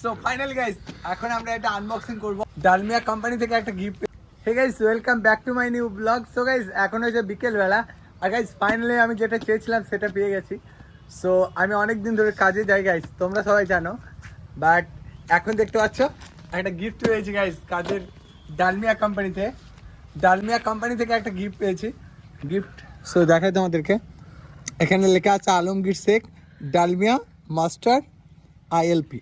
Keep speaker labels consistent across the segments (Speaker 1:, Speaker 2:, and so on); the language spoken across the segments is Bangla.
Speaker 1: সো ফাইনালি গাইস এখন আমরা এটা আনবক্সিং করব। ডালমিয়া কোম্পানি থেকে একটা gift hey guys welcome back to my new blog so guys এখন হয়েছে বিকেল বেলা আর গাইস ফাইনালি আমি যেটা চেয়েছিলাম সেটা পেয়ে গেছি। সো আমি অনেক দিন ধরে কাজে যাই গাইস তোমরা সবাই জানো। বাট এখন দেখতে পাচ্ছ, একটা গিফট পেয়েছি গাইস কাজের ডালমিয়া কোম্পানিতে ডালমিয়া কোম্পানি থেকে একটা গিফট পেয়েছি। গিফট সো দেখাই তোমাদেরকে। এখানে লেখা আছে Alamgir Sheikh Dalmia master ILP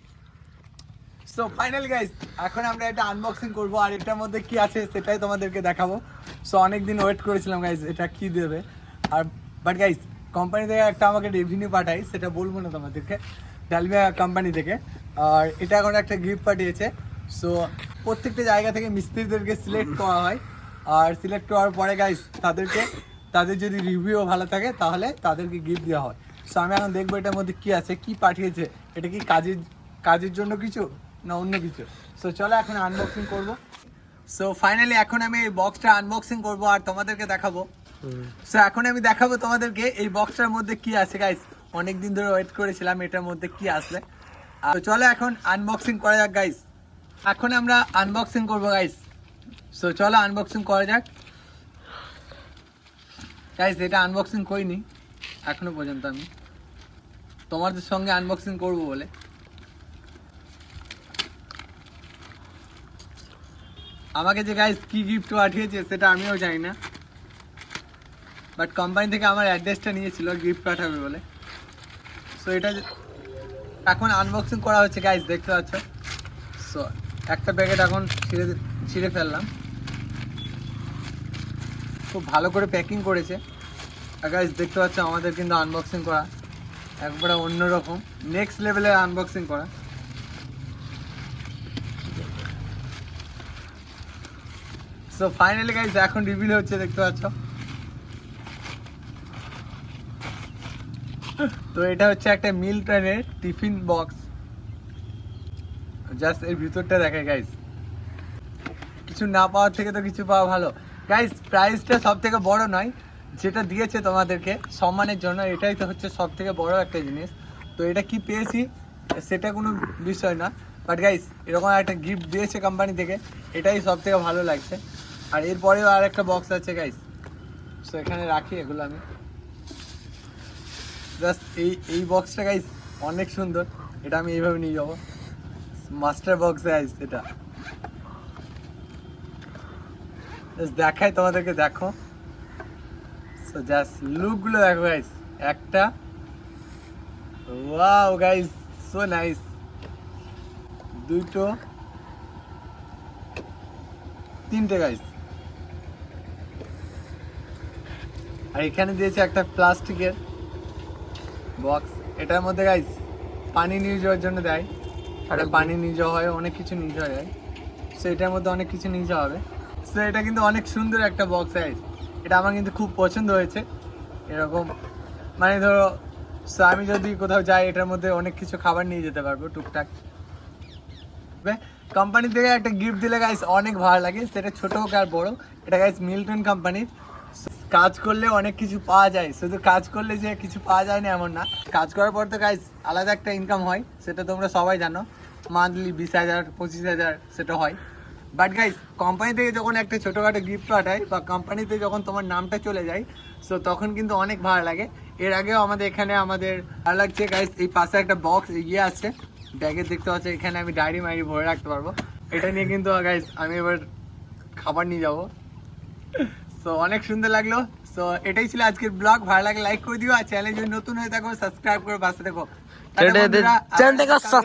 Speaker 1: so final guys এখন আমরা এটা আনবক্সিং করব আর এটার মধ্যে কি আছে সেটাই তোমাদেরকে দেখাবো। সো অনেক দিন ওয়েট করেছিলাম গাইস এটা কি দেবে? আর বাট গাইস কোম্পানি থেকে একটা আমাকে রেভিনিউ পাঠাই, সেটা বলব না তোমাদেরকে। ডালমিয়া কোম্পানি থেকে। আর এটা এখন একটা গিফট পাঠিয়েছে। সো প্রত্যেকটা জায়গা থেকে মিস্ত্রিদেরকে সিলেক্ট করা হয়। আর সিলেক্ট করার পরে গাইস তাদেরকে, তাদের যদি রিভিউ ভালো থাকে, তাহলে তাদেরকে গিফট দেওয়া হয়। সো আমি এখন দেখব এটার মধ্যে কি আছে, কি পাঠিয়েছে, এটা কি কাজের কাজের জন্য কিছু? না অন্য কিছু। সো চলো এখন আনবক্সিং করব। সো ফাইনালি এখন আমি এই বক্সটা আনবক্সিং করব আর তোমাদেরকে দেখাবো। সো এখন আমি দেখাবো তোমাদেরকে এই বক্সটার মধ্যে কি আছে গাইস অনেক দিন ধরে ওয়েট করেছিলাম এটার মধ্যে কি আসবে তো চলো এখন আনবক্সিং করা যাক গাইস এখন আমরা আনবক্সিং করব গাইস সো চলো আনবক্সিং করা যাক। গাইস এটা আনবক্সিং করিনি এখনও পর্যন্ত আমি। তোমাদের সঙ্গে আনবক্সিং করব বলে। আমাকে যে গাইস কি গিফট পাঠিয়েছে সেটা আমিও জানি না। বাট কোম্পানি থেকে আমার অ্যাড্রেসটা নিয়েছিল গিফট পাঠাবে বলে। সো এটা এখন আনবক্সিং করা হচ্ছে গাইস দেখতে পাচ্ছ? সো একটা প্যাকেট এখন ছিঁড়ে ছিঁড়ে ফেললাম। খুব ভালো করে প্যাকিং করেছে। আর গাইস দেখতে পাচ্ছ আমাদের কিন্তু আনবক্সিং করা। একবারে অন্যরকম। নেক্সট লেভেলের আনবক্সিং করা। সো ফাইনালি গাইস এখন রিভিল হচ্ছে, দেখতে পাচ্ছ? তো এটা হচ্ছে একটা মিল ট্রেনের টিফিন বক্স জাস্ট এর ভিতরটা দেখে গাইস কিছু না পাওয়ার থেকে তো কিছু পাওয়া ভালো। গাইস প্রাইসটা সব থেকে বড় নয়, যেটা দিয়েছে তোমাদেরকে সম্মানের জন্য, এটাই তো হচ্ছে সব থেকে বড় একটা জিনিস। তো এটা কি পেয়েছি? সেটা কোনো বিষয় না। বাট গাইস এরকম একটা গিফট দিয়েছে কোম্পানি থেকে, এটাই সব থেকে ভালো লাগছে। আর এরপরেও আর একটা বক্স আছে গাইস সো এখানে রাখি এগুলো আমি। জাস্ট এই এই বক্সটা গাইস অনেক সুন্দর। এটা আমি এইভাবে নিয়ে যাব। মাস্টার বক্স গাইস এটা। দেখাই, তোমাদেরকে দেখো। সো জাস্ট লুকগুলো দেখো গাইস একটা। ওয়াও গাইস সো নাইস দুটো। তিনটে গাইস আর এখানে দিয়েছে একটা প্লাস্টিকের বক্স এটার মধ্যে গাইস পানি নিয়ে যাওয়ার জন্য দেয়। আর পানি নিয়ে যাওয়া হয় অনেক কিছু নিয়ে যাওয়া যায়। সো এটার মধ্যে অনেক কিছু নিয়ে যাওয়া হবে। সো এটা কিন্তু অনেক সুন্দর একটা বক্স গাইস এটা আমার কিন্তু খুব পছন্দ হয়েছে। এরকম মানে ধরো সো আমি যদি কোথাও যাই এটার মধ্যে অনেক কিছু খাবার নিয়ে যেতে পারব টুকটাক। কোম্পানি থেকে একটা গিফট দিলে গাইস অনেক ভালো লাগে। সেটা ছোট হোক আর বড়। এটা গাইস মিল্টন কোম্পানির কাজ করলে অনেক কিছু পাওয়া যায়। শুধু কাজ করলে যে কিছু পাওয়া যায় না এমন না। কাজ করার পর তো গাইস আলাদা একটা ইনকাম হয়, সেটা তোমরা সবাই জানো। মান্থলি বিশ হাজার, পঁচিশ হাজার, সেটা হয়। বাট গাইস কোম্পানি থেকে যখন একটা ছোটোখাটো গিফট পাঠায় বা কোম্পানিতে যখন তোমার নামটা চলে যায় সো তখন কিন্তু অনেক ভালো লাগে। এর আগেও আমাদের এখানে আমাদের ভালো লাগছে গাইজ এই পাশে একটা বক্স ইয়ে আছে ব্যাগে দেখতে পাচ্ছ, এখানে আমি ডায়েরি মাইরি ভরে রাখতে পারব। এটা নিয়ে কিন্তু গাইস আমি এবার খাবার নিয়ে যাব। সো অনেক সুন্দর লাগল। সো এটাই ছিল আজকের ব্লগ। ভালো লাগে লাইক করে দিও। আর চ্যানেল যদি নতুন হয়ে থাকো সাবস্ক্রাইব করে পাশে দেখো